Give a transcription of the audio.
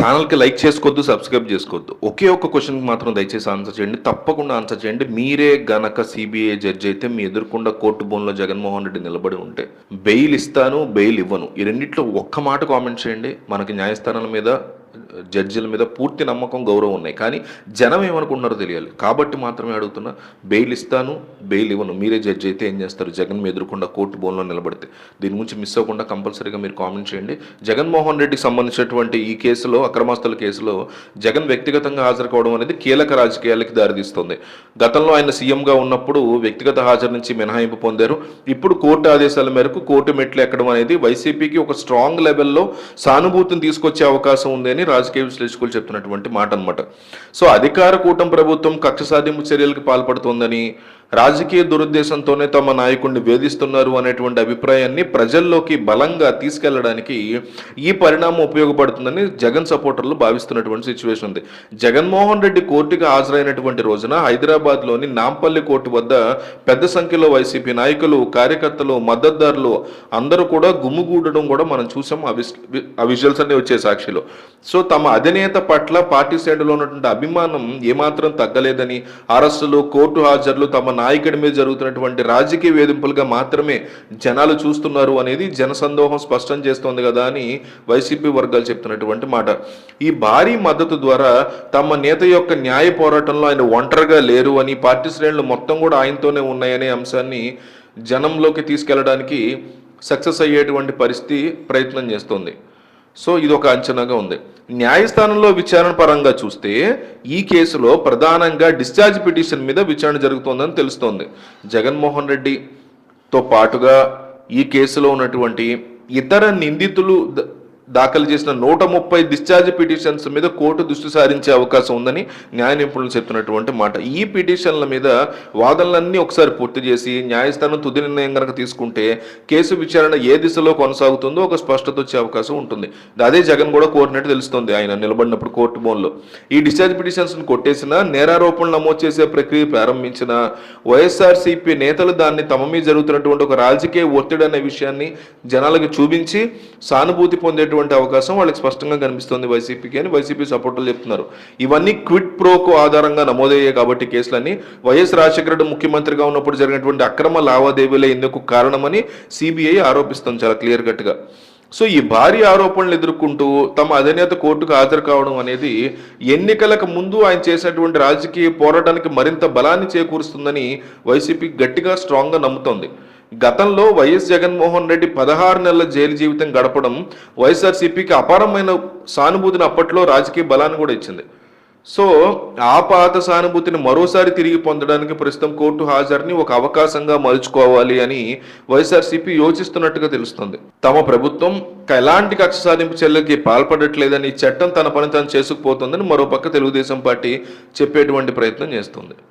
ఛానల్కి లైక్ చేసుకోవద్దు సబ్స్క్రైబ్ చేసుకోవద్దు. ఒకే ఒక్క క్వశ్చన్కి మాత్రం దయచేసి ఆన్సర్ చేయండి. తప్పకుండా ఆన్సర్ చేయండి. మీరే గనక సిబిఐ జడ్జి అయితే మీ ఎదుర్కొండ కోర్టు బోన్లో జగన్మోహన్ రెడ్డి నిలబడి ఉంటే బెయిల్ ఇస్తాను బెయిల్ ఇవ్వను. ఈ రెండిట్లో ఒక్క మాట కామెంట్ చేయండి. మనకి న్యాయస్థానాల మీద జడ్జిల మీద పూర్తి నమ్మకం గౌరవం ఉన్నాయి. కానీ జనం ఏమనుకుంటున్నారో తెలియాలి. కాబట్టి మాత్రమే అడుగుతున్నా బెయిల్ ఇస్తాను బెయిల్ ఇవ్వను. మీరే జడ్జి అయితే ఏం చేస్తారు? జగన్ మీ ఎదుర్కొండ కోర్టు బోన్లో నిలబడితే. దీని గురించి మిస్ అవ్వకుండా కంపల్సరీగా మీరు కామెంట్ చేయండి. జగన్మోహన్ రెడ్డికి సంబంధించినటువంటి ఈ కేసులో అక్రమాస్తుల కేసులో జగన్ వ్యక్తిగతంగా హాజరు కావడం అనేది కీలక రాజకీయాలకి దారితీస్తుంది. గతంలో ఆయన సీఎంగా ఉన్నప్పుడు వ్యక్తిగత హాజరు నుంచి మినహాయింపు పొందారు. ఇప్పుడు కోర్టు ఆదేశాల మేరకు కోర్టు మెట్లు ఎక్కడం అనేది వైసీపీకి ఒక స్ట్రాంగ్ లెవెల్లో సానుభూతిని తీసుకొచ్చే అవకాశం ఉంది అని రాజకీయ విశ్లేషకులు చెప్తున్నటువంటి మాట అన్నమాట సో అధికార కూటమి ప్రభుత్వం కక్ష సాధింపు చర్యలకు పాల్పడుతోందని రాజకీయ దురుద్దేశంతోనే తమ నాయకుడిని వేధిస్తున్నారు అనేటువంటి అభిప్రాయాన్ని ప్రజల్లోకి బలంగా తీసుకెళ్ళడానికి ఈ పరిణామం ఉపయోగపడుతుందని జగన్ సపోర్టర్లు భావిస్తున్నటువంటి సిచ్యువేషన్ ఉంది. జగన్మోహన్ రెడ్డి కోర్టుకు హాజరైనటువంటి రోజున హైదరాబాద్లోని నాంపల్లి కోర్టు వద్ద పెద్ద సంఖ్యలో వైసీపీ నాయకులు కార్యకర్తలు మద్దతుదారులు అందరూ కూడా గుమ్ముగూడడం కూడా మనం చూసాం. ఆ ఆ విజువల్స్ అన్ని వచ్చే సాక్షిలో. సో తమ అధినేత పట్ల పార్టీ శ్రేణులో ఉన్నటువంటి అభిమానం ఏమాత్రం తగ్గలేదని అరెస్టులు కోర్టు హాజరులు తమ నాయకుడి మీద జరుగుతున్నటువంటి రాజకీయ వేధింపులుగా మాత్రమే జనాలు చూస్తున్నారు అనేది జనసందోహం స్పష్టం చేస్తోంది కదా అని వైసీపీ వర్గాలు చెప్తున్నటువంటి మాట. ఈ భారీ మద్దతు ద్వారా తమ నేత యొక్క న్యాయ పోరాటంలో ఆయన ఒంటరిగా లేరు అని పార్టీ శ్రేణులు మొత్తం కూడా ఆయనతోనే ఉన్నాయనే అంశాన్ని జనంలోకి తీసుకెళ్ళడానికి సక్సెస్ అయ్యేటువంటి పరిస్థితి ప్రయత్నం చేస్తోంది. సో ఇది ఒక అంచనాగా ఉంది. న్యాయస్థానంలో విచారణ పరంగా చూస్తే ఈ కేసులో ప్రధానంగా డిశ్చార్జ్ పిటిషన్ మీద విచారణ జరుగుతోందని తెలుస్తోంది. జగన్మోహన్ రెడ్డితో పాటుగా ఈ కేసులో ఉన్నటువంటి ఇతర నిందితులు దాఖలు చేసిన నూట ముప్పై డిశ్చార్జ్ పిటిషన్స్ మీద కోర్టు దృష్టి సారించే అవకాశం ఉందని న్యాయ నిపుణులు చెప్తున్నటువంటి మాట. ఈ పిటిషన్ల మీద వాదనలన్నీ ఒకసారి పూర్తి చేసి న్యాయస్థానం తుది నిర్ణయం కనుక తీసుకుంటే కేసు విచారణ ఏ దిశలో కొనసాగుతుందో ఒక స్పష్టత వచ్చే అవకాశం ఉంటుంది. అదే జగన్ కూడా కోరినట్టు తెలుస్తుంది. ఆయన నిలబడినప్పుడు కోర్టు బోన్లో. ఈ డిశ్చార్జ్ పిటిషన్స్ కొట్టేసిన నేరారోపణలు నమోదు చేసే ప్రక్రియ ప్రారంభించిన వైఎస్ఆర్సీపీ నేతలు దాన్ని తమ మీద జరుగుతున్నటువంటి ఒక రాజకీయ ఒత్తిడి అనే విషయాన్ని జనాలకు చూపించి సానుభూతి పొందేటువంటి అవకాశం వాళ్ళకి స్పష్టంగా కనిపిస్తుంది వైసీపీకి అని వైసీపీ సపోర్టర్లు చెప్తున్నారు. ఇవన్నీ క్విట్ ప్రోకు ఆధారంగా నమోదయ్యాయి కాబట్టి కేసులన్నీ వైఎస్ రాజశేఖర రెడ్డి ముఖ్యమంత్రిగా ఉన్నప్పుడు జరిగినటువంటి అక్రమ లావాదేవీలే ఇందుకు కారణమని సిబిఐ ఆరోపిస్తుంది చాలా క్లియర్ కట్గా. సో ఈ భారీ ఆరోపణలు ఎదుర్కొంటూ తమ అధినేత కోర్టుకు హాజరు కావడం అనేది ఎన్నికలకు ముందు ఆయన చేసినటువంటి రాజకీయ పోరాటానికి మరింత బలాన్ని చేకూరుస్తుందని వైసీపీ గట్టిగా స్ట్రాంగ్గా నమ్ముతోంది. గతంలో వైఎస్ జగన్మోహన్ రెడ్డి పదహారు నెలల జైలు జీవితం గడపడం వైఎస్ఆర్సీపీకి అపారమైన సానుభూతిని అప్పట్లో రాజకీయ బలాన్ని కూడా ఇచ్చింది. సో ఆ పాత సానుభూతిని మరోసారి తిరిగి పొందడానికి ప్రస్తుతం కోర్టు హాజరుని ఒక అవకాశంగా మలుచుకోవాలి అని వైఎస్ఆర్సీపీ యోచిస్తున్నట్టుగా తెలుస్తుంది. తమ ప్రభుత్వం ఎలాంటి కక్ష సాధింపు చర్యలకి పాల్పడట్లేదని ఈ చట్టం తన పని తాను చేసుకుపోతుందని మరోపక్క తెలుగుదేశం పార్టీ చెప్పేటువంటి ప్రయత్నం చేస్తుంది.